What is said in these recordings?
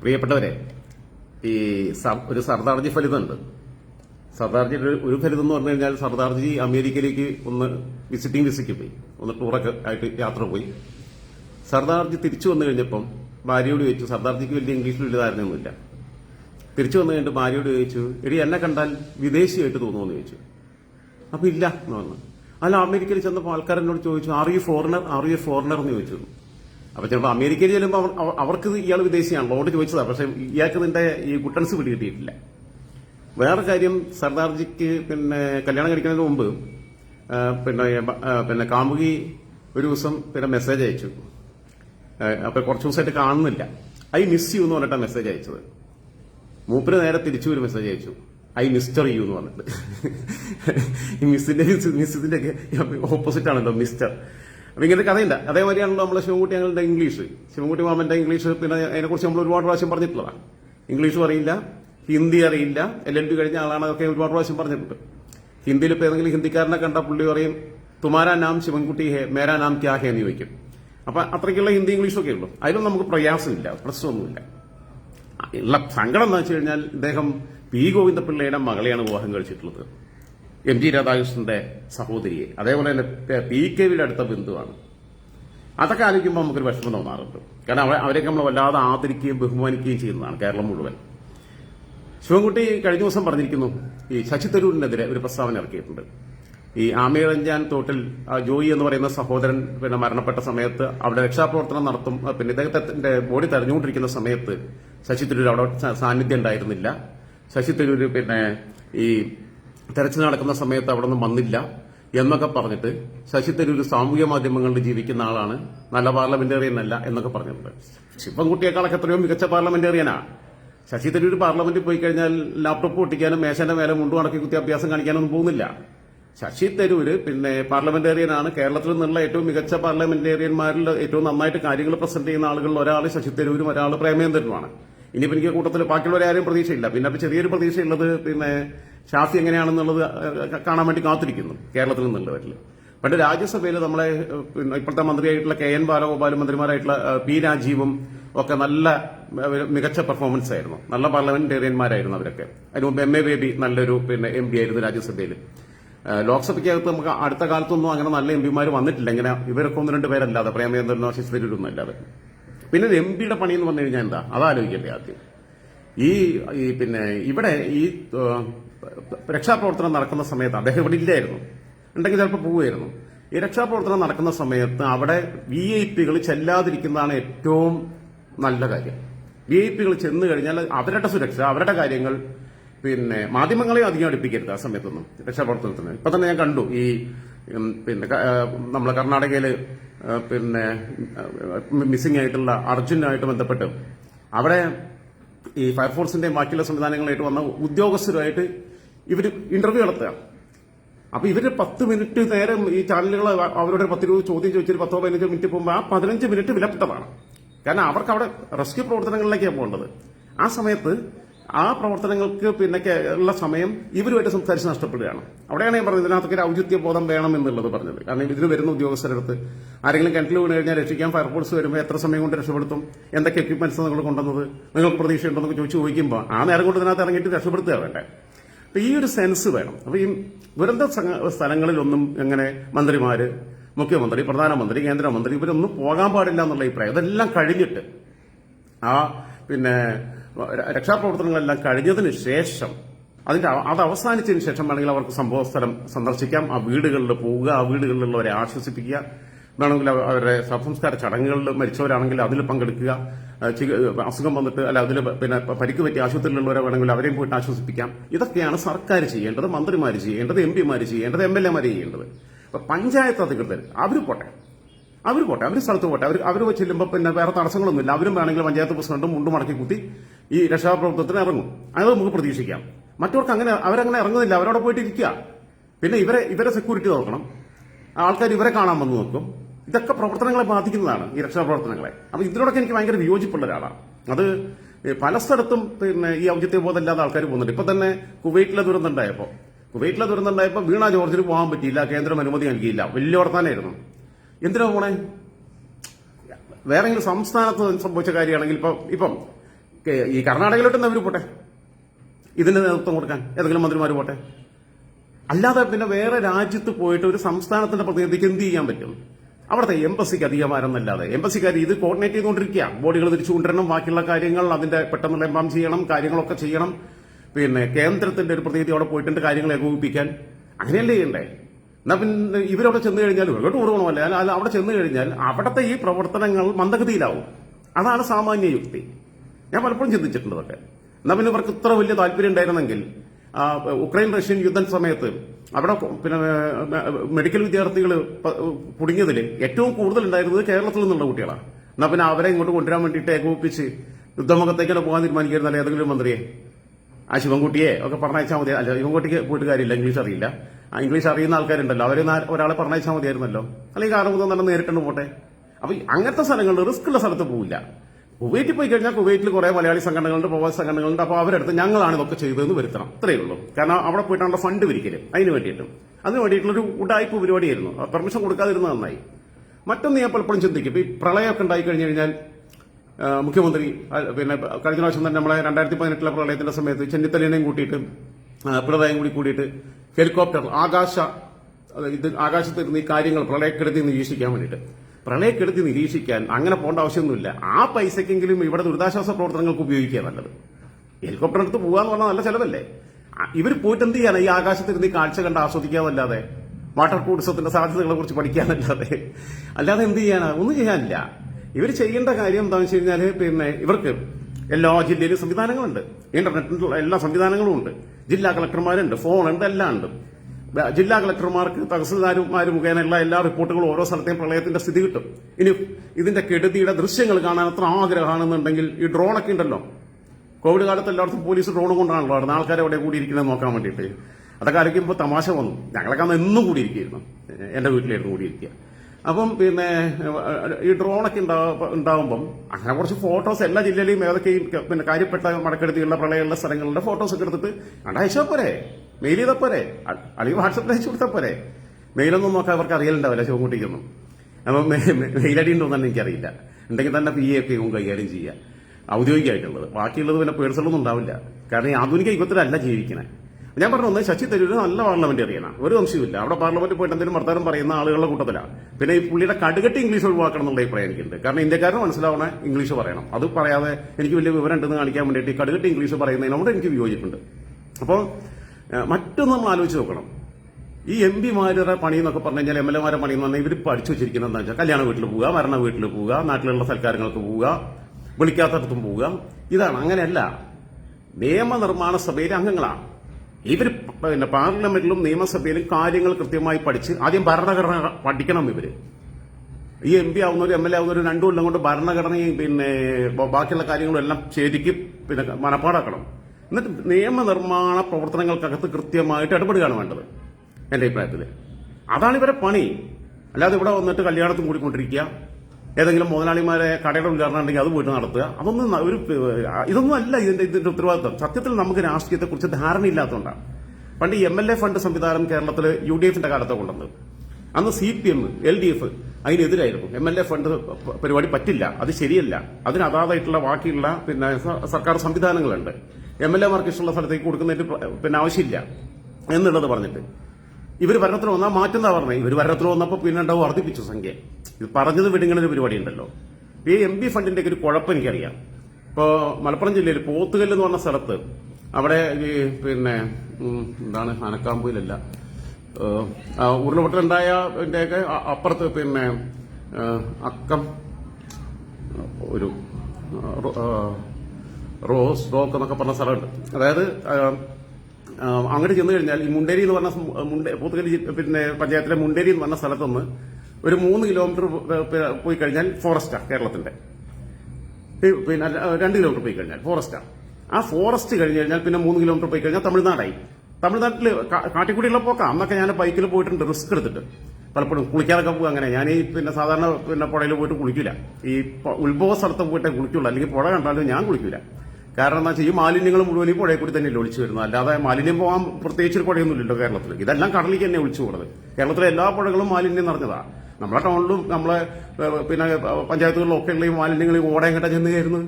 പ്രിയപ്പെട്ടവരെ ഈ ഒരു സർദാർജി ഫലിതമുണ്ട്. സർദാർജി ഒരു- ഫലിതം എന്ന് പറഞ്ഞു കഴിഞ്ഞാൽ സർദാർജി അമേരിക്കയിലേക്ക് ഒന്ന് വിസിറ്റിംഗ് വിസയ്ക്ക് പോയി. ഒന്ന് ടൂറൊക്കെ ആയിട്ട് യാത്ര പോയി. സർദാർജി തിരിച്ചു വന്നു കഴിഞ്ഞപ്പം ഭാര്യയോട് ചോദിച്ചു സർദാർജിക്ക് വലിയ ഇംഗ്ലീഷിൽ വലിയ ധാരണയൊന്നുമില്ല. തിരിച്ചു വന്നു കഴിഞ്ഞിട്ട് ഭാര്യയോട് ചോദിച്ചു എടി എന്നെ കണ്ടാൽ വിദേശിയായിട്ട് തോന്നുമെന്ന് ചോദിച്ചു. അപ്പൊ ഇല്ല എന്ന് പറഞ്ഞു. അല്ല അമേരിക്കയിൽ ചെന്നപ്പോൾ ആൾക്കാരെന്നോട് ചോദിച്ചു are you foreigner are you foreigner എന്ന് ചോദിച്ചു. അപ്പൊ ചിലപ്പോൾ അമേരിക്കയിൽ ചെല്ലുമ്പോൾ അവർ- അവർ- അവർക്ക് ഇയാൾ വിദേശിയാണ് ലോഡ് ചോദിച്ചതാ. പക്ഷെ ഇയാൾക്ക് നിന്റെ ഈ ഗുട്ടൻസ് പിടികിട്ടിയിട്ടില്ല വേറെ കാര്യം സർദാർജിക്ക് പിന്നെ കല്യാണം കഴിക്കുന്നതിന് മുമ്പ് പിന്നെ പിന്നെ കാമുകി ഒരു ദിവസം പിന്നെ മെസ്സേജ് അയച്ചു. അപ്പൊ കുറച്ച് ദിവസമായിട്ട് കാണുന്നില്ല. ഐ മിസ് യു എന്ന് പറഞ്ഞിട്ടാണ് മെസ്സേജ് അയച്ചത്. മൂപ്പര് നേരെ തിരിച്ചു ഒരു മെസ്സേജ് അയച്ചു. ഐ മിസ്റ്റർ യു എന്ന് പറഞ്ഞിട്ട്. ഈ മിസ്സിന്റെ മിസ്സിന്റെ ഓപ്പോസിറ്റ് ആണല്ലോ മിസ്റ്റർ അപ്പൊ ഇങ്ങനത്തെ കഥയില്ല. അതേമാതിരിയാണല്ലോ നമ്മളെ ശിവൻകുട്ടി ഞങ്ങളുടെ ഇംഗ്ലീഷ്. ശിവൻകുട്ടി മാമന്റെ ഇംഗ്ലീഷ് പിന്നെ അതിനെക്കുറിച്ച് നമ്മൾ ഒരുപാട് പ്രാവശ്യം പറഞ്ഞിട്ടുള്ളതാണ്. ഇംഗ്ലീഷും അറിയില്ല ഹിന്ദി അറിയില്ല. എൽ എൽ ബി കഴിഞ്ഞ ആളാണ് അതൊക്കെ ഒരുപാട് പ്രാവശ്യം പറഞ്ഞിട്ടുണ്ട്. ഹിന്ദിയിൽ ഇപ്പൊ ഏതെങ്കിലും ഹിന്ദിക്കാരനെ കണ്ട പുള്ളി പറയും തുമാരാ നാം ശിവൻകുട്ടി ഹേ മേരാ നാം ക്യാ ഹേ എന്ന് ചോദിക്കും. അപ്പൊ അത്രയ്ക്കുള്ള ഹിന്ദി ഇംഗ്ലീഷ് ഒക്കെ ഉള്ളൂ. അതിലും നമുക്ക് പ്രയാസമില്ല പ്രശ്നമൊന്നുമില്ല. ഉള്ള സങ്കടം എന്ന് വെച്ച് കഴിഞ്ഞാൽ ഇദ്ദേഹം പി. ഗോവിന്ദപിള്ളയുടെ മകളെയാണ് വിവാഹം കഴിച്ചിട്ടുള്ളത്. എം ജി രാധാകൃഷ്ണന്റെ സഹോദരിയെ. അതേപോലെ തന്നെ പി കെ വിയുടെ അടുത്ത ബന്ധുവാണ്. അതൊക്കെ ആലോചിക്കുമ്പോൾ നമുക്കൊരു വിഷമം തോന്നാറുണ്ട്. കാരണം അവരെ അവരെയൊക്കെ നമ്മൾ വല്ലാതെ ആദരിക്കുകയും ബഹുമാനിക്കുകയും ചെയ്യുന്നതാണ് കേരളം മുഴുവൻ. ശിവൻകുട്ടി കഴിഞ്ഞ ദിവസം പറഞ്ഞിരിക്കുന്നു ഈ ശശി തരൂരിനെതിരെ ഒരു പ്രസ്താവന ഇറക്കിയിട്ടുണ്ട്. ഈ ആമേറഞ്ചാൻ തോട്ടിൽ ജോയി എന്ന് പറയുന്ന സഹോദരൻ പിന്നെ മരണപ്പെട്ട സമയത്ത് അവിടെ രക്ഷാപ്രവർത്തനം നടത്തും പിന്നെ ഇദ്ദേഹത്തിന്റെ ബോഡി തെരഞ്ഞുകൊണ്ടിരിക്കുന്ന സമയത്ത് ശശി തരൂർ അവിടെ സാന്നിധ്യം ഉണ്ടായിരുന്നില്ല. ശശി തരൂർ പിന്നെ ഈ തെരച്ചിൽ നടക്കുന്ന സമയത്ത് അവിടെ നിന്ന് വന്നില്ല എന്നൊക്കെ പറഞ്ഞിട്ട് ശശി തരൂർ സാമൂഹ്യ മാധ്യമങ്ങളിൽ ജീവിക്കുന്ന ആളാണ്. നല്ല പാർലമെന്റേറിയൻ അല്ല എന്നൊക്കെ പറഞ്ഞിട്ടുണ്ട്. ശിവൻകുട്ടിയേക്കാളൊക്കെ എത്രയോ മികച്ച പാർലമെന്റേറിയനാണ് ശശി തരൂർ പാർലമെന്റിൽ പോയി കഴിഞ്ഞാൽ ലാപ്ടോപ്പ് പൊട്ടിക്കാനും മേശന്റെ മേലെ മുണ്ടു അടക്കി കുത്തി അഭ്യാസം കാണിക്കാനൊന്നും പോകുന്നില്ല. ശശി തരൂര് പിന്നെ പാർലമെന്റേറിയനാണ്. കേരളത്തിൽ നിന്നുള്ള ഏറ്റവും മികച്ച പാർലമെന്റേറിയന്മാരിൽ ഏറ്റവും നന്നായിട്ട് കാര്യങ്ങൾ പ്രസന്റ് ചെയ്യുന്ന ആളുകളിൽ ഒരാൾ ശശി തരൂരും ഒരാൾ പ്രേമേന്ദ്രനുമാണ് ഇനിയിപ്പോ എനിക്ക് കൂട്ടത്തിൽ ബാക്കിയുള്ളവരെ ആരും പ്രതീക്ഷയില്ല. പിന്നെ ചെറിയൊരു പ്രതീക്ഷയുള്ളത് പിന്നെ ഷാഫി എങ്ങനെയാണെന്നുള്ളത് കാണാൻ വേണ്ടി കാത്തിരിക്കുന്നു കേരളത്തിൽ നിന്നുള്ളവരിൽ പണ്ട് രാജ്യസഭയിൽ നമ്മളെ ഇപ്പോഴത്തെ മന്ത്രിയായിട്ടുള്ള കെ എൻ ബാലഗോപാലും മന്ത്രിമാരായിട്ടുള്ള പി രാജീവും ഒക്കെ നല്ല മികച്ച പെർഫോമൻസ് ആയിരുന്നു. നല്ല പാർലമെന്റേറിയന്മാരായിരുന്നു അവരൊക്കെ. അതിന് മുമ്പ് എം എ ബേബി നല്ലൊരു പിന്നെ എം പി ആയിരുന്നു രാജ്യസഭയിൽ ലോക്സഭയ്ക്കകത്ത് നമുക്ക് അടുത്ത കാലത്തൊന്നും അങ്ങനെ നല്ല എം പിമാർ വന്നിട്ടില്ല. ഇങ്ങനെ ഇവരൊക്കെ ഒന്ന് രണ്ട് പേരല്ലാതെ പ്രേമേന്ദ്രനോ ശശി അല്ലാതെ. പിന്നെ ഒരു എം പിയുടെ പണി എന്ന് പറഞ്ഞു കഴിഞ്ഞാൽ എന്താ? അതാലോചിക്കട്ടെ ആദ്യം. ഈ പിന്നെ ഇവിടെ ഈ രക്ഷാപ്രവർത്തനം നടക്കുന്ന സമയത്ത് അദ്ദേഹം ഇവിടെ ഇല്ലായിരുന്നു. ഉണ്ടെങ്കിൽ ചിലപ്പോൾ പോവുമായിരുന്നു. ഈ രക്ഷാപ്രവർത്തനം നടക്കുന്ന സമയത്ത് അവിടെ വി ഐ പികൾ ചെല്ലാതിരിക്കുന്നതാണ് ഏറ്റവും നല്ല കാര്യം. വി ഐ പികൾ ചെന്ന് കഴിഞ്ഞാൽ അവരുടെ സുരക്ഷ അവരുടെ കാര്യങ്ങൾ പിന്നെ മാധ്യമങ്ങളെ അധികം അടുപ്പിക്കരുത് ആ സമയത്തൊന്നും രക്ഷാപ്രവർത്തനത്തിന്. ഇപ്പൊ തന്നെ ഞാൻ കണ്ടു ഈ പിന്നെ നമ്മളെ കർണാടകയിൽ പിന്നെ മിസ്സിംഗ് ആയിട്ടുള്ള അർജുനായിട്ട് ബന്ധപ്പെട്ട് അവിടെ ഈ ഫയർഫോഴ്സിന്റെയും ബാക്കിയുള്ള സംവിധാനങ്ങളായിട്ട് വന്ന ഉദ്യോഗസ്ഥരുമായിട്ട് ഇവർ ഇന്റർവ്യൂ നടത്തുക. അപ്പൊ ഇവർ പത്ത് മിനിറ്റ് നേരം ഈ ചാനലുകൾ അവരുടെ പത്ത് ഇരുപത് ചോദ്യം ചോദിച്ചൊരു പത്തോ പതിനഞ്ചോ മിനിറ്റ് പോകുമ്പോൾ ആ പതിനഞ്ച് മിനിറ്റ് വിലപ്പെട്ടതാണ്. കാരണം അവർക്ക് അവിടെ റെസ്ക്യൂ പ്രവർത്തനങ്ങളിലേക്കാണ് പോകേണ്ടത്. ആ സമയത്ത് ആ പ്രവർത്തനങ്ങൾക്ക് പിന്നെ ഉള്ള സമയം ഇവരുമായിട്ട് സംസാരിച്ച് നഷ്ടപ്പെടുകയാണ്. അവിടെയാണ് ഞാൻ പറഞ്ഞത് ഇതിനകത്തൊക്കെ ഒരു ഔചിത്യ ബോധം വേണം എന്നുള്ളത് പറഞ്ഞത്. കാരണം ഇതിന് വരുന്ന ഉദ്യോഗസ്ഥരടുത്ത് ആരെങ്കിലും കിണറ്റിൽ വീണ് കഴിഞ്ഞാൽ രക്ഷിക്കാൻ ഫയർഫോഴ്സ് വരുമ്പോൾ എത്ര സമയം കൊണ്ട് രക്ഷപ്പെടുത്തും? എന്തൊക്കെ എക്യുപ്മെന്റ്സ് നിങ്ങൾ കൊണ്ടുവന്നത്? നിങ്ങൾക്ക് പ്രതീക്ഷയുണ്ടെന്നൊക്കെ ചോദിച്ചു ചോദിക്കുമ്പോൾ ആ നേരം കൊണ്ട് ഇതിനകത്ത് ഇറങ്ങിയിട്ട് രക്ഷപ്പെടുത്തുക വേണ്ടേ അപ്പൊ ഈ ഒരു സെൻസ് വേണം. അപ്പൊ ഈ ദുരന്ത സ്ഥലങ്ങളിലൊന്നും എങ്ങനെ മന്ത്രിമാര് മുഖ്യമന്ത്രി പ്രധാനമന്ത്രി കേന്ദ്രമന്ത്രി ഇവരൊന്നും പോകാൻ പാടില്ല എന്നുള്ള അഭിപ്രായം. ഇതെല്ലാം കഴിഞ്ഞിട്ട് ആ പിന്നെ രക്ഷാപ്രവർത്തനങ്ങളെല്ലാം കഴിഞ്ഞതിന് ശേഷം അതിന്റെ അത് അവസാനിച്ചതിന് ശേഷം വേണമെങ്കിൽ അവർക്ക് സംഭവ സ്ഥലം സന്ദർശിക്കാം. ആ വീടുകളിൽ പോവുക ആ വീടുകളിലുള്ളവരെ ആശ്വസിപ്പിക്കുക. വേണമെങ്കിൽ അവരുടെ ശവസംസ്കാര ചടങ്ങുകളിൽ മരിച്ചവരാണെങ്കിൽ അതിൽ പങ്കെടുക്കുക. അസുഖം വന്നിട്ട് അല്ല അതിൽ പിന്നെ പരിക്ക് പറ്റിയ ആശുപത്രിയിലുള്ളവരെ വേണമെങ്കിൽ അവരെയും പോയിട്ട് ആശ്വസിപ്പിക്കാം ഇതൊക്കെയാണ് സർക്കാർ ചെയ്യേണ്ടത് മന്ത്രിമാർ ചെയ്യേണ്ടത് എം പിമാർ ചെയ്യേണ്ടത് എം എൽ എമാർ ചെയ്യേണ്ടത്. അപ്പൊ പഞ്ചായത്ത് അധികൃതർ അവർ പോട്ടെ. അവർ പോട്ടെ അവർ സ്ഥലത്ത് പോട്ടെ. അവർ അവർ ചെല്ലുമ്പോൾ പിന്നെ വേറെ തടസ്സങ്ങളൊന്നുമില്ല. അവരും വേണമെങ്കിൽ പഞ്ചായത്ത് പ്രസിഡന്റും മുണ്ടും മടക്കി കുത്തി ഈ രക്ഷാപ്രവർത്തനത്തിന് ഇറങ്ങും. അത് നമുക്ക് പ്രതീക്ഷിക്കാം. മറ്റവർക്ക് അങ്ങനെ അവരങ്ങനെ ഇറങ്ങുന്നില്ല. അവരവിടെ പോയിട്ട് ഇരിക്കുക പിന്നെ ഇവരെ ഇവരെ സെക്യൂരിറ്റി നോക്കണം. ആൾക്കാർ ഇവരെ കാണാൻ വന്ന് നോക്കും. ഇതൊക്കെ പ്രവർത്തനങ്ങളെ ബാധിക്കുന്നതാണ് ഈ രക്ഷാപ്രവർത്തനങ്ങളെ. അപ്പൊ ഇതിനോടൊക്കെ എനിക്ക് ഭയങ്കര വിയോജിപ്പുള്ള ഒരാളാണ്. അത് പല സ്ഥലത്തും പിന്നെ ഈ ഔചിത്യ ബോധം ഇല്ലാതെ ആൾക്കാർ പോകുന്നുണ്ട്. ഇപ്പൊ തന്നെ കുവൈറ്റിലെ ദുരന്തം ഉണ്ടായപ്പോ കുവൈറ്റിലെ ദുരന്തം ഉണ്ടായപ്പോ വീണ ജോർജിന് പോകാൻ പറ്റിയില്ല കേന്ദ്രം അനുമതി നൽകിയില്ല. വലിയ വർത്താനായിരുന്നു. എന്തിനാ പോണേ? വേറെങ്കിലും സംസ്ഥാനത്ത് സംഭവിച്ച കാര്യമാണെങ്കിൽ ഇപ്പം ഇപ്പം ഈ കർണാടകയിലോട്ട് അവർ പോട്ടെ. ഇതിന് നേതൃത്വം കൊടുക്കാൻ ഏതെങ്കിലും മന്ത്രിമാർ പോട്ടെ. അല്ലാതെ പിന്നെ വേറെ രാജ്യത്ത് പോയിട്ട് ഒരു സംസ്ഥാനത്തിന്റെ പ്രതിനിധിക്ക് എന്ത് ചെയ്യാൻ പറ്റും? അവിടുത്തെ എംബസിക്ക് അധികമാരെന്നല്ലാതെ എംബസിക്കാർ ഇത് കോർഡിനേറ്റ് ചെയ്തുകൊണ്ടിരിക്കുക. ബോഡികൾ തിരിച്ചു കൊണ്ടുവരണം. ബാക്കിയുള്ള കാര്യങ്ങൾ അതിന്റെ പെട്ടെന്നുള്ള എംബാം ചെയ്യണം. കാര്യങ്ങളൊക്കെ ചെയ്യണം. പിന്നെ കേന്ദ്രത്തിന്റെ ഒരു പ്രതിനിധി അവിടെ പോയിട്ടുണ്ട് കാര്യങ്ങൾ ഏകോപിപ്പിക്കാൻ. അങ്ങനെയല്ലേ ചെയ്യണ്ടേ? എന്നാ പിന്നെ ഇവരവിടെ ചെന്ന് കഴിഞ്ഞാൽ ഇവരോട്ട് കൊടുക്കണമല്ലേ അല്ല അവിടെ ചെന്ന് കഴിഞ്ഞാൽ അവിടുത്തെ ഈ പ്രവർത്തനങ്ങൾ മന്ദഗതിയിലാവും. അതാണ് സാമാന്യ യുക്തി. ഞാൻ പലപ്പോഴും ചിന്തിച്ചിട്ടുണ്ട് അതൊക്കെ എന്നാ പിന്നെ ഇവർക്ക് ഇത്ര വലിയ താല്പര്യം ഉണ്ടായിരുന്നെങ്കിൽ ഉക്രൈൻ റഷ്യൻ യുദ്ധ സമയത്ത് അവിടെ പിന്നെ മെഡിക്കൽ വിദ്യാർത്ഥികൾ കുടുങ്ങിയതിൽ ഏറ്റവും കൂടുതൽ ഉണ്ടായിരുന്നത് കേരളത്തിൽ നിന്നുള്ള കുട്ടികളാണ്. എന്നാ പിന്നെ അവരെ ഇങ്ങോട്ട് കൊണ്ടുവരാൻ വേണ്ടിയിട്ട് ഏകോപിപ്പിച്ച് യുദ്ധമുഖത്തേക്കാണ് പോകാൻ തീരുമാനിക്കുന്നത് ഏതെങ്കിലും മന്ത്രിയെ? ആ ശിവൻകുട്ടിയെ ഒക്കെ പറഞ്ഞയച്ചാൽ മതി. അല്ല ശിവൻകുട്ടിക്ക് പോയിട്ട് കാര്യമില്ല. ഇംഗ്ലീഷ് അറിയില്ല. ആ ഇംഗ്ലീഷ് അറിയുന്ന ആൾക്കാരുണ്ടല്ലോ. അവരെ ഒരാളെ പറഞ്ഞയച്ചാൽ മതിയായിരുന്നല്ലോ. അല്ലെങ്കിൽ തന്നെ നേരിട്ടുണ്ട് പോട്ടെ. അപ്പൊ അങ്ങനത്തെ സ്ഥലങ്ങളിൽ റിസ്ക് ഉള്ള സ്ഥലത്ത് പോവില്ല. കുവൈറ്റിൽ പോയി കഴിഞ്ഞാൽ കുവൈറ്റിൽ കുറെ മലയാളി സംഘടനകളുണ്ട് പ്രവാസി സംഘടനകളുണ്ട്. അപ്പോൾ അവരെടുത്ത് ഞങ്ങളാണ് ഇതൊക്കെ ചെയ്തതെന്ന് വരുത്തണം. അത്രയേ ഉള്ളൂ. കാരണം അവിടെ പോയിട്ടാണല്ലോ ഫണ്ട് പിരിക്കൽ. അതിന് വേണ്ടിയിട്ടും. അതിന് വേണ്ടിയിട്ടുള്ളൊരു ഉടായ്പ പരിപാടിയായിരുന്നു. പെർമിഷൻ കൊടുക്കാതിരുന്നത് നന്നായി. മറ്റൊന്ന് ഞാൻ പലപ്പോഴും ചിന്തിക്കും. ഈ പ്രളയമൊക്കെ ഉണ്ടായി കഴിഞ്ഞു കഴിഞ്ഞാൽ മുഖ്യമന്ത്രി പിന്നെ കഴിഞ്ഞ പ്രാവശ്യം തന്നെ നമ്മളെ രണ്ടായിരത്തി പതിനെട്ടിലെ പ്രളയത്തിന്റെ സമയത്ത് ചെന്നിത്തലേനെയും കൂട്ടിയിട്ട് പിണറായും കൂടി കൂടിയിട്ട് ഹെലികോപ്റ്റർ ആകാശ ഇത് ആകാശത്തിരുന്ന് ഈ കാര്യങ്ങൾ പ്രളയക്കെടുത്തി നിരീക്ഷിക്കാൻ വേണ്ടിയിട്ട്. പ്രളയക്കെടുതി നിരീക്ഷിക്കാൻ അങ്ങനെ പോകേണ്ട ആവശ്യമൊന്നുമില്ല. ആ പൈസക്കെങ്കിലും ഇവിടെ ദുരിതാശ്വാസ പ്രവർത്തനങ്ങൾക്ക് ഉപയോഗിക്കുക നല്ലത്. ഹെലികോപ്റ്റർ എടുത്ത് പോകാന്ന് പറഞ്ഞാൽ നല്ല ചെലവല്ലേ? ഇവർ പോയിട്ട് എന്ത് ചെയ്യാനാണ് ഈ ആകാശത്തിരുന്ന് ഈ കാഴ്ച കണ്ട് ആസ്വദിക്കാന്നല്ലാതെ വാട്ടർ ടൂറിസത്തിന്റെ സാധ്യതകളെ കുറിച്ച് പഠിക്കാനല്ലാതെ? അല്ലാതെ എന്ത് ചെയ്യാനാ? ഒന്നും ചെയ്യാനില്ല. ഇവർ ചെയ്യേണ്ട കാര്യം എന്താണെന്ന് വെച്ച് കഴിഞ്ഞാൽ പിന്നെ ഇവർക്ക് എല്ലാ ജില്ലയിലും സംവിധാനങ്ങളുണ്ട്. ഇന്റർനെറ്റിലുള്ള എല്ലാ സംവിധാനങ്ങളും ഉണ്ട്. ജില്ലാ കളക്ടർമാരുണ്ട് ഫോണുണ്ട് എല്ലാം ഉണ്ട്. ജില്ലാ കളക്ടർമാർക്ക് തഹസിൽദാർമാർ മുഖേനയുള്ള എല്ലാ റിപ്പോർട്ടുകളും ഓരോ സ്ഥലത്തെയും പ്രളയത്തിന്റെ സ്ഥിതി കിട്ടും. ഇനി ഇതിന്റെ കെടുതിയുടെ ദൃശ്യങ്ങൾ കാണാൻ അത്ര ആഗ്രഹമാണെന്നുണ്ടെങ്കിൽ ഈ ഡ്രോണൊക്കെ ഉണ്ടല്ലോ. കോവിഡ് കാലത്ത് എല്ലായിടത്തും പോലീസ് ഡ്രോൺ കൊണ്ടാണല്ലോ അവിടെ ആൾക്കാരെ എവിടെ കൂടിയിരിക്കുന്നത് നോക്കാൻ വേണ്ടിയിട്ട്. അതൊക്കെ ആലോചിക്കുമ്പോൾ തമാശ വന്നു. ഞങ്ങളൊക്കെ അന്ന് എന്നും കൂടിയിരിക്കുന്നു എന്റെ വീട്ടിലായിരുന്നു കൂടിയിരിക്കുക. അപ്പം പിന്നെ ഈ ഡ്രോണൊക്കെ ഉണ്ടാ- ഉണ്ടാവുമ്പം അങ്ങനെ കുറച്ച് ഫോട്ടോസ് എല്ലാ ജില്ലയിലെയും ഏതൊക്കെയും പിന്നെ കാര്യപ്പെട്ട മടക്കെടുത്തിയുള്ള പ്രളയമുള്ള സ്ഥലങ്ങളുടെ ഫോട്ടോസ് ഒക്കെ എടുത്തിട്ട് അയച്ചാൽ പോരെ. മെയിൽ ചെയ്താൽ പോരെ? അല്ലെങ്കിൽ വാട്സപ്പിൽ അയച്ചു കൊടുത്താൽ പോരെ? മെയിലൊന്നും നോക്കാൻ അവർക്ക് അറിയലുണ്ടാവില്ല ശിവൻകുട്ടിക്കൊന്നും അപ്പം മെയിൽ ഐ ഡി ഉണ്ടോ എന്ന് എനിക്കറിയില്ല. ഉണ്ടെങ്കിൽ തന്നെ പി എ ഒക്കെ കൈകാര്യം ചെയ്യുക ഔദ്യോഗികമായിട്ടുള്ളത്. ബാക്കിയുള്ളത് പിന്നെ പേഴ്സണലൊന്നും ഉണ്ടാവില്ല. കാരണം ഈ ആധുനിക യുഗത്തിലല്ല ജീവിക്കണേ. ഞാൻ പറഞ്ഞു ഒന്ന് ശശി തരൂര് നല്ല പാർലമെന്റ് അറിയണം. ഒരു സംശയമില്ല അവിടെ പാർലമെന്റിൽ പോയിട്ട് എന്തെങ്കിലും വർത്താനം പറയുന്ന ആളുകളുടെ കൂട്ടത്തിലാണ് പിന്നെ ഈ പുള്ളിയുടെ കടുകട്ടി ഇംഗ്ലീഷ് ഒഴിവാക്കണം എന്നുള്ള അഭിപ്രായം എനിക്കുണ്ട്. കാരണം ഇന്ത്യക്കാരന് മനസ്സിലാവണ ഇംഗ്ലീഷ് പറയണം. അത് പറയാതെ എനിക്ക് വലിയ വിവരം ഉണ്ടെന്ന് കാണിക്കാൻ വേണ്ടിയിട്ട് ഈ കടുകട്ടി ഇംഗ്ലീഷ് പറയുന്നതിനോട് എനിക്ക് വിയോജിപ്പുണ്ട്. അപ്പോൾ മറ്റൊന്ന് നമ്മൾ ആലോചിച്ച് നോക്കണം. ഈ എം പിമാരുടെ പണി എന്നൊക്കെ പറഞ്ഞു കഴിഞ്ഞാൽ എം എൽ എമാരുടെ പണി എന്ന് പറഞ്ഞാൽ ഇവർ പഠിച്ചു വെച്ചിരിക്കുന്നത് എന്താ വെച്ചാൽ കല്യാണ വീട്ടിൽ പോവുക മരണ വീട്ടിൽ പോവുക നാട്ടിലുള്ള സൽക്കാരങ്ങൾക്ക് പോവുക വിളിക്കാത്തടത്തും പോവുക. ഇതാണ് അങ്ങനെയല്ല. നിയമനിർമ്മാണ സഭയിലെ അംഗങ്ങളാണ്. ഇവർ പിന്നെ പാർലമെന്റിലും നിയമസഭയിലും കാര്യങ്ങൾ കൃത്യമായി പഠിച്ച് ആദ്യം ഭരണഘടന പഠിക്കണം ഇവർ. ഈ എം പി ആവുന്നവരും എം എൽ എ ആവുന്നവരും രണ്ടു കൊല്ലം കൊണ്ട് ഭരണഘടനയും പിന്നെ ബാക്കിയുള്ള കാര്യങ്ങളും എല്ലാം ശരിക്കും പിന്നെ മനപ്പാടാക്കണം. എന്നിട്ട് നിയമനിർമ്മാണ പ്രവർത്തനങ്ങൾക്കകത്ത് കൃത്യമായിട്ട് ഇടപെടുകയാണ് വേണ്ടത് എന്റെ അഭിപ്രായത്തിൽ അതാണ് ഇവരെ പണി. അല്ലാതെ ഇവിടെ വന്നിട്ട് കല്യാണത്തും കൂടിക്കൊണ്ടിരിക്കുക. ഏതെങ്കിലും മുതലാളിമാരെ കടയുടെ ഉദ്ഘാടനം ഉണ്ടെങ്കിൽ അത് പോയിട്ട് നടത്തുക. അതൊന്നും ഒരു ഇതൊന്നും അല്ല ഇതിന്റെ ഇതിന്റെ ഉത്തരവാദിത്വം. സത്യത്തിൽ നമുക്ക് രാഷ്ട്രീയത്തെക്കുറിച്ച് ധാരണയില്ലാത്തതുകൊണ്ടാണ് പണ്ട് എം എൽ എ ഫണ്ട് സംവിധാനം കേരളത്തിൽ യു ഡി എഫിന്റെ കാലത്ത് കൊണ്ടുവന്നത്. അന്ന് C P M L D F അതിനെതിരായിരുന്നു. M L A fund പരിപാടി പറ്റില്ല. അത് ശരിയല്ല. അതിന് അതാതായിട്ടുള്ള ബാക്കിയുള്ള പിന്നെ സർക്കാർ സംവിധാനങ്ങളുണ്ട്. എം എൽ എമാർക്ക് ഇഷ്ടമുള്ള സ്ഥലത്തേക്ക് കൊടുക്കുന്നതിന് പിന്നെ ആവശ്യമില്ല എന്നുള്ളത് പറഞ്ഞിട്ട്. ഇവർ ഭരണത്തിൽ വന്നാൽ മാറ്റുന്ന പറഞ്ഞത് ഇവർ ഭരണത്തിൽ വന്നപ്പോൾ പിന്നെ ഉണ്ടാവും വർദ്ധിപ്പിച്ചു സംഖ്യ. ഇത് പറഞ്ഞത് വിടുങ്ങുന്ന ഒരു പരിപാടി ഉണ്ടല്ലോ ഈ എം പി ഫണ്ടിന്റെ ഒക്കെ ഒരു കുഴപ്പം എനിക്കറിയാം. ഇപ്പോൾ മലപ്പുറം ജില്ലയിൽ പോത്തുകല്ല് എന്ന് പറഞ്ഞ സ്ഥലത്ത് അവിടെ ഈ പിന്നെ എന്താണ് അനക്കാമ്പൂയിലല്ല ഉരുളപൊട്ടലുണ്ടായ ഇതിന്റെയൊക്കെ അപ്പുറത്ത് പിന്നെ അക്കം ഒരു റോസ് റോക്ക് എന്നൊക്കെ പറഞ്ഞ സ്ഥലമുണ്ട്. അതായത് അങ്ങോട്ട് ചെന്ന് കഴിഞ്ഞാൽ ഈ മുണ്ടേരി എന്ന് പറഞ്ഞ മുണ്ടേ പൂത്തുകലി പിന്നെ പഞ്ചായത്തിലെ മുണ്ടേരി എന്ന് പറഞ്ഞ സ്ഥലത്തുനിന്ന് ഒരു മൂന്ന് കിലോമീറ്റർ പോയി കഴിഞ്ഞാൽ ഫോറസ്റ്റാ കേരളത്തിന്റെ. പിന്നെ രണ്ട് കിലോമീറ്റർ പോയി കഴിഞ്ഞാൽ ഫോറസ്റ്റാ. ആ ഫോറസ്റ്റ് കഴിഞ്ഞ് കഴിഞ്ഞാൽ പിന്നെ മൂന്ന് കിലോമീറ്റർ പോയി കഴിഞ്ഞാൽ തമിഴ്നാടായി. തമിഴ്നാട്ടിൽ കാട്ടിക്കുടിയുള്ള പോക്കാം. അന്നൊക്കെ ഞാൻ ബൈക്കിൽ പോയിട്ടുണ്ട് റിസ്ക് എടുത്തിട്ട്. പലപ്പോഴും കുളിക്കാനൊക്കെ പോകും അങ്ങനെ. ഞാൻ ഈ പിന്നെ സാധാരണ പിന്നെ പുഴയിൽ പോയിട്ട് കുളിക്കില്ല ഈ ഉത്ഭവ സ്ഥലത്ത് പോയിട്ടേ കുളിക്കുള്ളൂ. അല്ലെങ്കിൽ പുഴ കണ്ടാലും ഞാൻ കുളിക്കില്ല കാരണം എന്താ വെച്ചാൽ ഈ മാലിന്യങ്ങൾ മുഴുവൻ ഈ പുഴയിൽ കൂടി തന്നെ ഒളിച്ചു വരുന്നത്. അല്ലാതെ മാലിന്യം പോകാൻ പ്രത്യേകിച്ച് ഒരു പുഴയൊന്നുമില്ലല്ലോ കേരളത്തിൽ ഇതെല്ലാം കടലിലേക്ക് തന്നെ ഒളിച്ചു പോകുന്നത് കേരളത്തിലെ എല്ലാ പുഴകളും മാലിന്യം നിറഞ്ഞതാണ് നമ്മളെ ടൗണിലും നമ്മളെ പിന്നെ പഞ്ചായത്തുകളിലും ഒക്കെ ഉള്ള ഈ മാലിന്യങ്ങൾ ഈ കെട്ടാൻ ചെന്ന് കയറുന്നത്.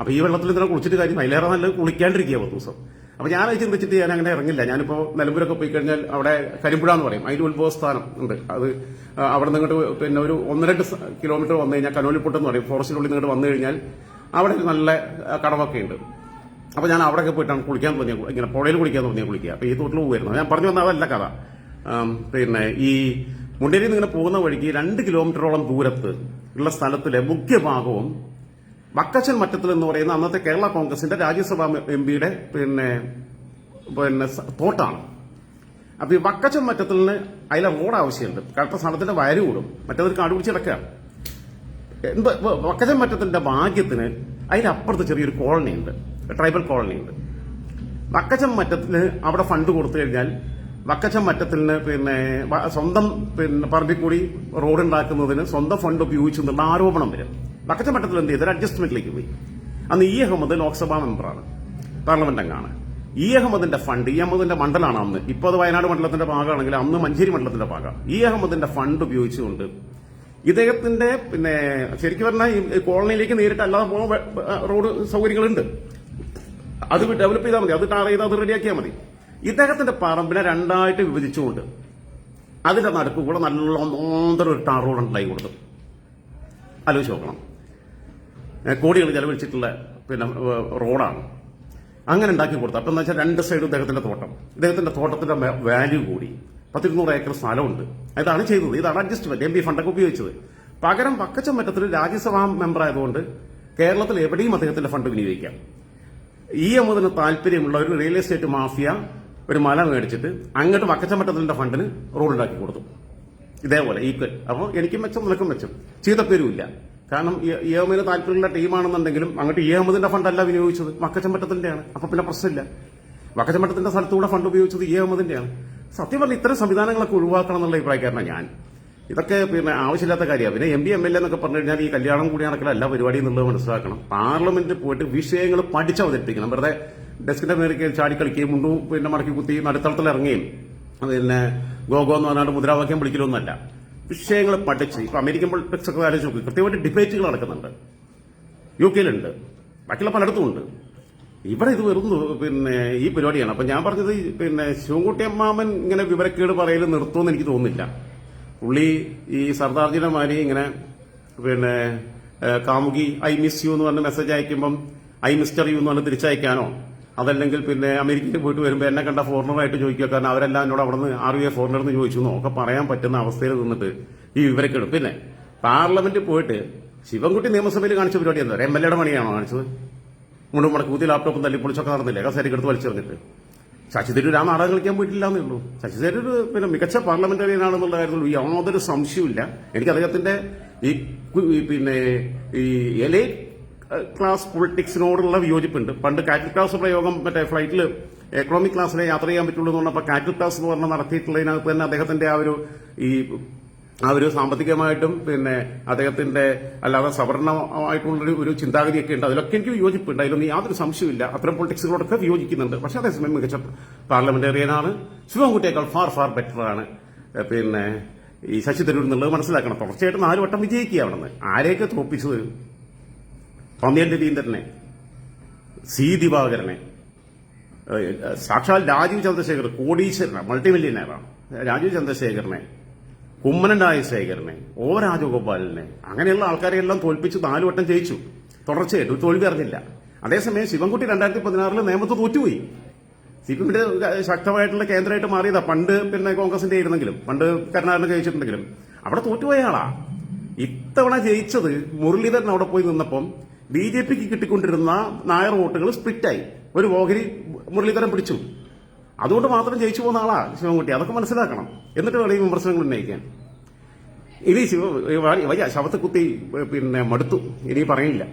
അപ്പൊ ഈ വെള്ളത്തിൽ ഇതിനെ കുളിച്ചിട്ട് കാര്യം അതിലേറെ നല്ല കുളിക്കാണ്ടിരിക്കുക പത്ത് ദിവസം. അപ്പൊ ഞാൻ അത് ചിന്തിച്ചിട്ട് ഞാൻ അങ്ങനെ ഇറങ്ങില്ല. ഞാനിപ്പോ നിലമ്പൂരൊക്കെ പോയി കഴിഞ്ഞാൽ അവിടെ കരിമ്പുഴ എന്ന് പറയും. അതിന്റെ ഉത്ഭവസ്ഥാനം ഉണ്ട്. അത് അവിടെ നിന്നിട്ട് പിന്നെ ഒരു ഒന്ന് രണ്ട് കിലോമീറ്റർ വന്നു കഴിഞ്ഞാൽ കനോലിപ്പൊട്ടെന്ന് പറയും. ഫോറസ്റ്റിനുള്ളിൽ നിന്നിട്ട് വന്നു കഴിഞ്ഞാൽ അവിടെ ഒരു നല്ല കടമൊക്കെ ഉണ്ട് അപ്പൊ ഞാൻ അവിടെയൊക്കെ പോയിട്ടാണ് കുളിക്കാൻ തോന്നിയ ഇങ്ങനെ പുഴയിൽ കുളിക്കാൻ തോന്നിയ കുളിക്കുക. അപ്പൊ ഈ തോട്ടിൽ പോയിരുന്നു ഞാൻ പറഞ്ഞു വന്ന അതല്ല കഥ. പിന്നെ ഈ മുണ്ടേരി നിന്ന് ഇങ്ങനെ പോകുന്ന വഴിക്ക് രണ്ട് കിലോമീറ്ററോളം ദൂരത്ത് ഉള്ള സ്ഥലത്തിലെ മുഖ്യ ഭാഗവും വക്കച്ചൻ മറ്റത്തിൽ എന്ന് പറയുന്ന അന്നത്തെ കേരള കോൺഗ്രസിന്റെ രാജ്യസഭാ എം പിയുടെ പിന്നെ പിന്നെ തോട്ടാണ്. അപ്പൊ ഈ വക്കച്ചൻ മറ്റത്തിൽ നിന്ന് അതിലെ റോഡ് ആവശ്യമുണ്ട്. കറക്റ്റ് സ്ഥലത്തിന്റെ വയറ് കൂടും. മറ്റേതൊരു കാട് പിടിച്ച് കിടക്കുകയാണ്. എന്ത് വ- വക്കച്ചൻ മറ്റത്തിന്റെ ഭാഗ്യത്തിന് അതിനപ്പുറത്ത് ചെറിയൊരു കോളനി ഉണ്ട്. ട്രൈബൽ കോളനി ഉണ്ട്. വക്കച്ചം മറ്റത്തിന് അവിടെ ഫണ്ട് കൊടുത്തു കഴിഞ്ഞാൽ വക്കച്ചൻ മറ്റത്തിന് പിന്നെ സ്വന്തം പിന്നെ പറമ്പിൽ കൂടി റോഡ് ഉണ്ടാക്കുന്നതിന് സ്വന്തം ഫണ്ട് ഉപയോഗിച്ചു എന്നുള്ള ആരോപണം വരും. വക്കച്ചം മറ്റത്തിൽ എന്ത് ചെയ്തൊരു അഡ്ജസ്റ്റ്മെന്റിലേക്ക് പോയി. അന്ന് ഇ അഹമ്മദ് ലോക്സഭാ മെമ്പറാണ് പാർലമെന്റ് അംഗമാണ് ഇ അഹമ്മദിന്റെ ഫണ്ട് ഇ അഹമ്മദിന്റെ മണ്ഡലമാണ് അന്ന്. ഇപ്പോൾ അത് വയനാട് മണ്ഡലത്തിന്റെ ഭാഗമാണെങ്കിൽ അന്ന് മഞ്ചേരി മണ്ഡലത്തിന്റെ ഭാഗമാണ്. ഇ അഹമ്മദിന്റെ ഫണ്ട് ഉപയോഗിച്ചുകൊണ്ട് ഇദ്ദേഹത്തിന്റെ പിന്നെ ശരിക്കും പറഞ്ഞാൽ ഈ കോളനിയിലേക്ക് നേരിട്ട് അല്ലാതെ വ- റോഡ് സൗകര്യങ്ങളുണ്ട്. അത് ഡെവലപ്പ് ചെയ്താൽ മതി. അത് ടാർ ചെയ്ത് അത് റെഡിയാക്കിയാൽ മതി. ഇദ്ദേഹത്തിന്റെ പറമ്പിനെ രണ്ടായിട്ട് വിഭജിച്ചുകൊണ്ട് അതിന്റെ നടുക്ക് കൂടെ നല്ല ഒന്നൊന്നര ഒരു ടാർ റോഡ് ഉണ്ടായി കൊടുത്തു ആലോചിച്ച് നോക്കണം. കോടികൾ ചെലവഴിച്ചിട്ടുള്ള പിന്നെ റോഡാണ്. അങ്ങനെ ഉണ്ടാക്കി കൊടുത്തു അപ്പം എന്ന് വെച്ചാൽ രണ്ട് സൈഡും ഇദ്ദേഹത്തിന്റെ തോട്ടം. ഇദ്ദേഹത്തിന്റെ തോട്ടത്തിന്റെ വാല്യൂ കൂടി. പത്തിരുന്നൂറ് ഏക്കർ സ്ഥലമുണ്ട്. അതാണ് ചെയ്തത്. ഇതാണ് അഡ്ജസ്റ്റ്മെന്റ്. എം പി ഫണ്ടൊക്കെ ഉപയോഗിച്ചത്. പകരം പക്കച്ചം മറ്റത്തിൽ രാജ്യസഭാ മെമ്പർ ആയതുകൊണ്ട് കേരളത്തിൽ എവിടെയും അദ്ദേഹത്തിന്റെ ഫണ്ട് വിനിയോഗിക്കാം. ഈ അമ്മതിന് താല്പര്യമുള്ള ഒരു റിയൽ എസ്റ്റേറ്റ് മാഫിയ ഒരു മല മേടിച്ചിട്ട് അങ്ങോട്ട് വക്കച്ചമറ്റത്തിന്റെ ഫണ്ടിന് റോഡ് ഉണ്ടാക്കി കൊടുത്തു. ഇതേപോലെ ഈക്വൽ അപ്പോൾ എനിക്കും മെച്ചം നിനക്കും മെച്ചം. ചീത്തപ്പേരുമില്ല കാരണം ഇ എമ്മിന് താല്പര്യമുള്ള ടീമാണെന്നുണ്ടെങ്കിലും അങ്ങോട്ട് ഇ അഹമ്മദിന്റെ ഫണ്ടല്ല വിനിയോഗിച്ചത്. വക്കച്ചമ്പറ്റത്തിന്റെയാണ് അപ്പൊ പിന്നെ പ്രശ്നമില്ല. വക്കച്ചമ്പറ്റത്തിന്റെ സ്ഥലത്തൂടെ ഫണ്ട് ഉപയോഗിച്ചത് ഇ അഹമ്മദിന്റെയാണ് സത്യം പറഞ്ഞാൽ ഇത്തരം സംവിധാനങ്ങളൊക്കെ ഒഴിവാക്കണം എന്നുള്ള അഭിപ്രായക്കാരനാണ് ഞാൻ. ഇതൊക്കെ പിന്നെ ആവശ്യമില്ലാത്ത കാര്യമാണ്. പിന്നെ എം പി എം എൽ എന്നൊക്കെ പറഞ്ഞു കഴിഞ്ഞാൽ ഈ കല്യാണം കൂടി നടക്കില്ല എല്ലാ പരിപാടിയും എന്നുള്ളത് മനസ്സിലാക്കണം. പാർലമെന്റിൽ പോയിട്ട് വിഷയങ്ങൾ പഠിച്ച് അവതരിപ്പിക്കണം. വെറുതെ ഡെസ്കിന്റെ മേലേക്ക് ചാടി കളിക്കുകയും മുണ്ടും പിന്നെ മടക്കി കുത്തി നടുത്തളത്തിൽ ഇറങ്ങുകയും പിന്നെ ഗോഗോ എന്ന് പറഞ്ഞാൽ മുദ്രാവാക്യം വിളിക്കലൊന്നുമല്ല. വിഷയങ്ങൾ പഠിച്ച് ഇപ്പൊ അമേരിക്കൻ പൊളിറ്റിക്സ് ഒക്കെ ആലോചിച്ച് നോക്കി. കൃത്യമായിട്ട് ഡിബേറ്റുകൾ നടക്കുന്നുണ്ട്. യു കെയിലുണ്ട്. ബാക്കിയുള്ള പലയിടത്തും ഉണ്ട് ഇവിടെ ഇത് വെറും പിന്നെ ഈ പരിപാടിയാണ്. അപ്പൊ ഞാൻ പറഞ്ഞത് പിന്നെ ശിവൻകുട്ടി അമ്മാമൻ ഇങ്ങനെ വിവരക്കേട് പറയൽ നിർത്തുമെന്ന് എനിക്ക് തോന്നുന്നില്ല. പുള്ളി ഈ സർദാർജിയുടെ മാതിരി ഇങ്ങനെ പിന്നെ കാമുകി ഐ മിസ് യു എന്ന് പറഞ്ഞ മെസ്സേജ് അയക്കുമ്പം ഐ മിസ്റ്റർ യു എന്ന് പറഞ്ഞ് തിരിച്ചയക്കാനോ അതല്ലെങ്കിൽ പിന്നെ അമേരിക്കയിൽ പോയിട്ട് വരുമ്പോൾ എന്നെ കണ്ട ഫോറിനറായിട്ട് ചോദിക്കുക കാരണം അവരെല്ലാം എന്നോട് അവിടെ നിന്ന് ആർ യു ഫോറിനർ എന്ന് ചോദിച്ചു എന്നൊക്കെ പറയാൻ പറ്റുന്ന അവസ്ഥയിൽ നിന്നിട്ട് ഈ വിവരക്കേട്. പിന്നെ പാർലമെന്റിൽ പോയിട്ട് ശിവൻകുട്ടി നിയമസഭയിൽ കാണിച്ച പരിപാടി എന്താ? പറയുക എം എൽ എയുടെ പണിയാണോ കാണിച്ചത്? മുഴുവൻ മടക്കി കൂത്തി ലാപ്ടോപ്പും തല്ലിപ്പൊളിച്ചൊക്കെ നടന്നില്ലേ? കസേരയ്ക്ക് എടുത്ത് വലിച്ചെറിഞ്ഞിട്ട്. ശശി തരൂർ ആ നാടകം കളിക്കാൻ പോയിട്ടില്ല എന്നേ ഉള്ളൂ. പിന്നെ മികച്ച പാർലമെന്ററിയനാണെന്നുള്ള കാര്യത്തിൽ യാതൊരു സംശയമില്ല എനിക്ക് അദ്ദേഹത്തിന്റെ ഈ പിന്നെ ഈ എലേ ക്ലാസ് പൊളിറ്റിക്സിനോടുള്ള വിയോജിപ്പുണ്ട്. പണ്ട് കാറ്റൽ ക്ലാസ് പ്രയോഗം മറ്റേ ഫ്ലൈറ്റിൽ എക്കണോമിക് ക്ലാസ്സിലെ യാത്ര ചെയ്യാൻ പറ്റുള്ളൂ എന്ന് പറഞ്ഞപ്പോൾ കാറ്റൽ ക്ലാസ് എന്ന് പറഞ്ഞ നടത്തിയിട്ടുള്ളതിനകത്ത് തന്നെ അദ്ദേഹത്തിന്റെ ആ ഒരു ഈ ആ ഒരു സാമ്പത്തികമായിട്ടും പിന്നെ അദ്ദേഹത്തിന്റെ അല്ലാതെ സവർണമായിട്ടുള്ളൊരു ഒരു ചിന്താഗതിയൊക്കെ ഉണ്ട്. അതിലൊക്കെ എനിക്ക് യോജിപ്പുണ്ട് അതിലൊന്നും യാതൊരു സംശയമില്ല അത്തരം പൊളിറ്റിക്സുകളോടൊക്കെ വിയോജിക്കുന്നുണ്ട്. പക്ഷെ അതേസമയം മികച്ച പാർലമെന്റേറിയനാണ്. ശിവൻകുട്ടിയേക്കാൾ ഫാർ ഫാർ ബെറ്റർ ആണ്. പിന്നെ ഈ ശശി തരൂർ എന്നുള്ളത് മനസ്സിലാക്കണം. തുടർച്ചയായിട്ട് നാല് വട്ടം വിജയിക്കുക അവിടെ ആരെയൊക്കെ തോപ്പിച്ചത്? പന്നിയൻ രവീന്ദ്രനെ സി ദിവാകരനെ. സാക്ഷാൽ രാജീവ് ചന്ദ്രശേഖർ കോടീശ്വരനാണ്. മൾട്ടി മില്യനയറാണ് രാജീവ് ചന്ദ്രശേഖരനെ. കുമ്മനം ശേഖരനെ ഓ രാജഗോപാലിനെ അങ്ങനെയുള്ള ആൾക്കാരെ എല്ലാം തോൽപ്പിച്ച് നാലു വട്ടം ജയിച്ചു. തുടർച്ചയായിട്ട് തോൽവി അറിഞ്ഞില്ല. അതേസമയം ശിവൻകുട്ടി രണ്ടായിരത്തി പതിനാറിൽ നിയമത്ത് തോറ്റുപോയി. സി പി എമ്മിന്റെ ശക്തമായിട്ടുള്ള കേന്ദ്രമായിട്ട് മാറിയതാ. പണ്ട് പിന്നെ കോൺഗ്രസിന്റെ ആയിരുന്നെങ്കിലും പണ്ട് കരുണാകരനെ ജയിച്ചിട്ടുണ്ടെങ്കിലും. അവിടെ തോറ്റുപോയ ആളാ. ഇത്തവണ ജയിച്ചത് മുരളീധരൻ അവിടെ പോയി നിന്നപ്പം ബി ജെ പിക്ക് കിട്ടിക്കൊണ്ടിരുന്ന നായർ വോട്ടുകൾ സ്പ്ലിറ്റായി ഒരു ഓഹരി മുരളീധരൻ പിടിച്ചു. അതുകൊണ്ട് മാത്രം ജയിച്ചു പോകുന്ന ആളാ ശിവൻകുട്ടി. അതൊക്കെ മനസ്സിലാക്കണം. എന്നിട്ട് വേണം വിമർശനങ്ങൾ ഉന്നയിക്കാൻ. ഇനി ശിവ ശവത്തെ കുത്തി പിന്നെ മടുത്തു. ഇനി പറയുന്നില്ല.